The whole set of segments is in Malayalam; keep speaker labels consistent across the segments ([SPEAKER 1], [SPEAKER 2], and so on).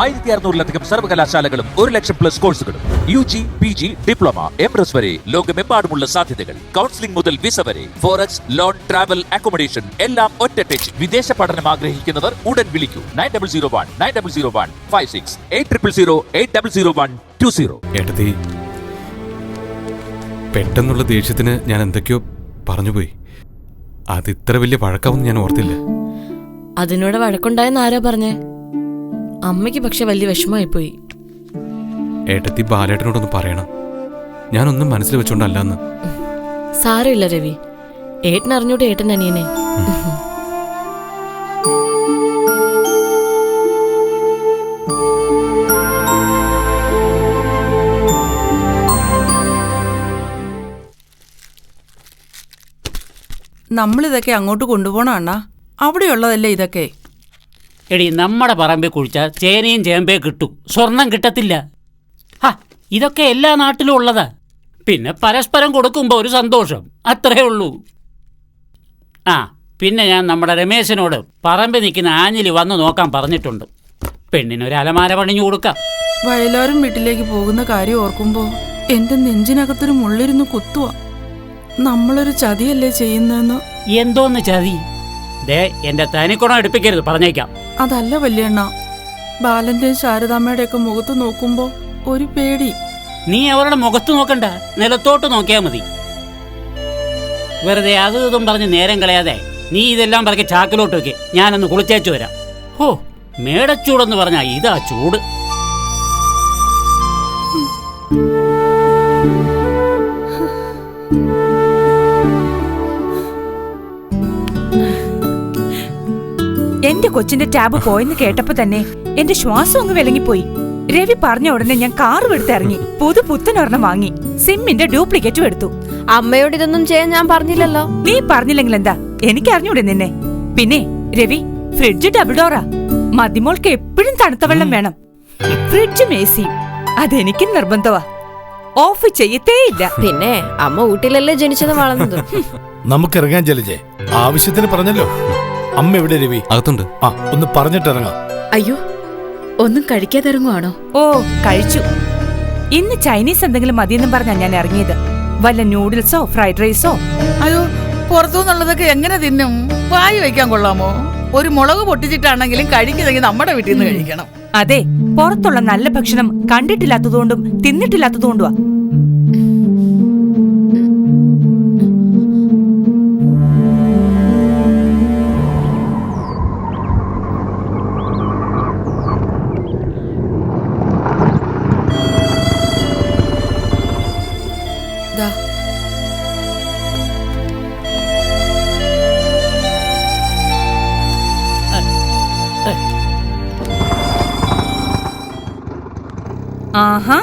[SPEAKER 1] ആയിരത്തി അറുന്നൂറിലധികം സർവകലാശാലകളും ഒരു ലക്ഷം പ്ലസ് കോഴ്സുകളും U G P G diploma M S വരെ ലോകമെമ്പാടുമുള്ള സാധ്യതകൾ. കൗൺസിലിംഗ് മുതൽ വിസ വരെ ഫോറക്സ് ലോൺ ട്രാവൽ അക്കോമഡേഷൻ എല്ലാം ഒറ്റ ടച്ച് വിദേശ പഠനം ആഗ്രഹിക്കുന്നവർ ഉടൻ വിളിക്കൂ. Nine double zero one nine double zero one five six eight triple zero eight double zero one two zero
[SPEAKER 2] ഏട്ടത്തി പെട്ടെന്നുള്ള ദേഷ്യത്തിന് ഞാൻ എന്തൊക്കെയോ പറഞ്ഞുപോയി. അത് ഇത്ര വലിയ വഴക്കാവെന്ന് ഞാൻ ഓർത്തില്ല.
[SPEAKER 3] അതിനോട് വഴക്കുണ്ടായെന്ന് ആരാ പറഞ്ഞേ? അമ്മയ്ക്ക് പക്ഷെ വലിയ വിഷമമായി പോയി
[SPEAKER 2] ഏട്ടത്തി ബാലേട്ടനോടൊന്ന് പറയണം. ഞാനൊന്നും മനസ്സിൽ വെച്ചോണ്ടല്ലെന്ന്.
[SPEAKER 3] സാരമില്ല രവി. ഏട്ടൻ അറിഞ്ഞൂടെ ഏട്ടൻ അനിയനെ.
[SPEAKER 4] നമ്മളിതൊക്കെ അങ്ങോട്ട് കൊണ്ടുപോകണം അണ്ണാ. അവിടെയുള്ളതല്ലേ ഇതൊക്കെ?
[SPEAKER 5] എടി നമ്മുടെ പറമ്പിൽ കുഴിച്ചാൽ ചേനയും ചേമ്പേ കിട്ടും. സ്വർണം കിട്ടത്തില്ല. ഹാ ഇതൊക്കെ എല്ലാ നാട്ടിലും ഉള്ളതാ. പിന്നെ പരസ്പരം കൊടുക്കുമ്പോൾ ഒരു സന്തോഷം. അത്രേ ഉള്ളൂ. ആ പിന്നെ ഞാൻ നമ്മുടെ രമേശനോട് പറമ്പിൽ നിൽക്കുന്ന ആഞ്ഞിലി വന്ന് നോക്കാൻ പറഞ്ഞിട്ടുണ്ട്. പെണ്ണിനൊരു അലമാര പണിഞ്ഞു കൊടുക്കാം.
[SPEAKER 4] വയലാരും വീട്ടിലേക്ക് പോകുന്ന കാര്യം ഓർക്കുമ്പോൾ എന്റെ നെഞ്ചിനകത്തൊരു മുള്ളിരുന്ന് കുത്തുക നമ്മളൊരു ചതിയല്ലേ ചെയ്യുന്നതെന്ന്?
[SPEAKER 5] എന്തോന്ന് ചതി? ദേ എന്റെ തനിക്കുണം എടുപ്പിക്കരുത് പറഞ്ഞേക്കാം.
[SPEAKER 4] അതല്ല വല്യണ്ണ. ബാലന്റെയും ശാരദാമ്മയുടെ ഒക്കെ മുഖത്ത് നോക്കുമ്പോ ഒരു പേടി.
[SPEAKER 5] നീ അവരുടെ മുഖത്ത് നോക്കണ്ട നിലത്തോട്ട് നോക്കിയാ മതി. വെറുതെ അത് ഇതും പറഞ്ഞ് നേരം കളയാതെ നീ ഇതെല്ലാം പറഞ്ഞ് ചാക്കിലോട്ട് വെക്ക്. ഞാനൊന്ന് കുളിച്ചേച്ചു വരാം. ഹോ മേടച്ചൂടെന്ന് പറഞ്ഞാ ഇതാ ചൂട്.
[SPEAKER 6] എന്റെ കൊച്ചിന്റെ ടാബ് പോയെന്ന് കേട്ടപ്പോ തന്നെ എന്റെ ശ്വാസം അങ്ങ് വിലങ്ങിപ്പോയി. രവി പറഞ്ഞ ഉടനെ ഞാൻ കാറും എടുത്തിറങ്ങി പുതു പുത്തനൊരെണ്ണം വാങ്ങി. സിമ്മിന്റെ ഡ്യൂപ്ലിക്കേറ്റും എടുത്തു.
[SPEAKER 3] അമ്മയോട് ഇതൊന്നും ചെയ്യാൻ ഞാൻ പറഞ്ഞില്ലല്ലോ.
[SPEAKER 6] നീ പറഞ്ഞില്ലെങ്കിൽ എന്താ? എനിക്ക് അറിഞ്ഞൂടെ നിന്നെ. പിന്നെ രവി ഫ്രിഡ്ജ് ഡബിൾ ഡോറാ മതിമോൾക്ക് എപ്പോഴും തണുത്ത വെള്ളം വേണം. ഫ്രിഡ്ജും എ സിയും അതെനിക്ക് നിർബന്ധമാ ഓഫ് ചെയ്യത്തേയില്ല
[SPEAKER 3] പിന്നെ അമ്മ ഊട്ടിലല്ലേ ജനിച്ചത് വളർന്നത്.
[SPEAKER 7] നമുക്കിറങ്ങാൻ ജലജെ ആവശ്യത്തിന് പറഞ്ഞല്ലോ. അമ്മ എവിടെ രവി?
[SPEAKER 2] അകത്തുണ്ട്.
[SPEAKER 7] ആ ഒന്ന് പറഞ്ഞിട്ടിറങ്ങാം.
[SPEAKER 8] അയ്യോ ഒന്നും കഴിക്കാതെ ഇറങ്ങുവാണോ
[SPEAKER 6] ഓ കഴിച്ചു. ഇന്ന് ചൈനീസ് എന്തെങ്കിലും മതിയെന്നും പറഞ്ഞാ ഞാൻ ഇറങ്ങിയത്. വല്ല നൂഡിൽസോ ഫ്രൈഡ് റൈസോ?
[SPEAKER 4] അയ്യോ പുറത്തുനിന്നുള്ളതൊക്കെ എങ്ങനെ തിന്നും? വായി വയ്ക്കാൻ കൊള്ളാമോ? ഒരു മുളക് പൊട്ടിച്ചിട്ടാണെങ്കിലും കഴിക്കുന്നെങ്കിൽ നമ്മുടെ വീട്ടിൽ നിന്ന് കഴിക്കണം.
[SPEAKER 6] അതെ പുറത്തുള്ള നല്ല ഭക്ഷണം കണ്ടിട്ടില്ലാത്തതുകൊണ്ടും തിന്നിട്ടില്ലാത്തതുകൊണ്ടുവാ. ആഹാ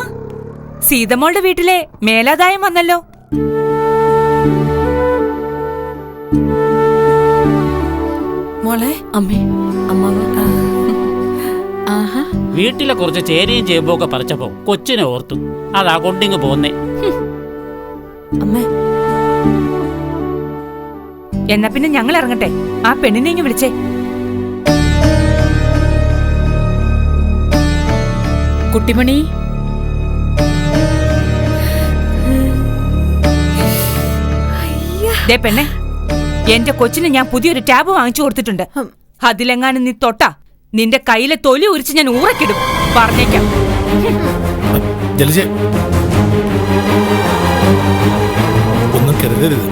[SPEAKER 6] സീതമോളുടെ വീട്ടിലെ മേലാദായം വന്നല്ലോ.
[SPEAKER 4] മോളെ
[SPEAKER 3] അമ്മേ അമ്മ
[SPEAKER 8] ആഹാ.
[SPEAKER 5] വീട്ടിലെ കുറച്ച് ചേനയും ചേമ്പും ഒക്കെ പറിച്ചപ്പോ കൊച്ചിനെ ഓർത്തു. അതാ കൊണ്ടിങ് പോന്നേ.
[SPEAKER 3] അമ്മേ.
[SPEAKER 6] എന്നാ പിന്നെ ഞങ്ങൾ ഇറങ്ങട്ടെ. ആ പെണ്ണിനെ ഇങ്ങ് വിളിച്ചേ.
[SPEAKER 8] കുട്ടിമണി
[SPEAKER 6] ദേ പെണ്ണെ എന്റെ കൊച്ചിന് ഞാൻ പുതിയൊരു ടാബ് വാങ്ങിച്ചു കൊടുത്തിട്ടുണ്ട്. അതിലെങ്ങാനും നീ തൊട്ട. നിന്റെ കയ്യിലെ തൊലി ഉരിച്ച് ഞാൻ ഊറക്കിടും. പറഞ്ഞേക്കാം.
[SPEAKER 7] ഒന്നും കരുതരുത്.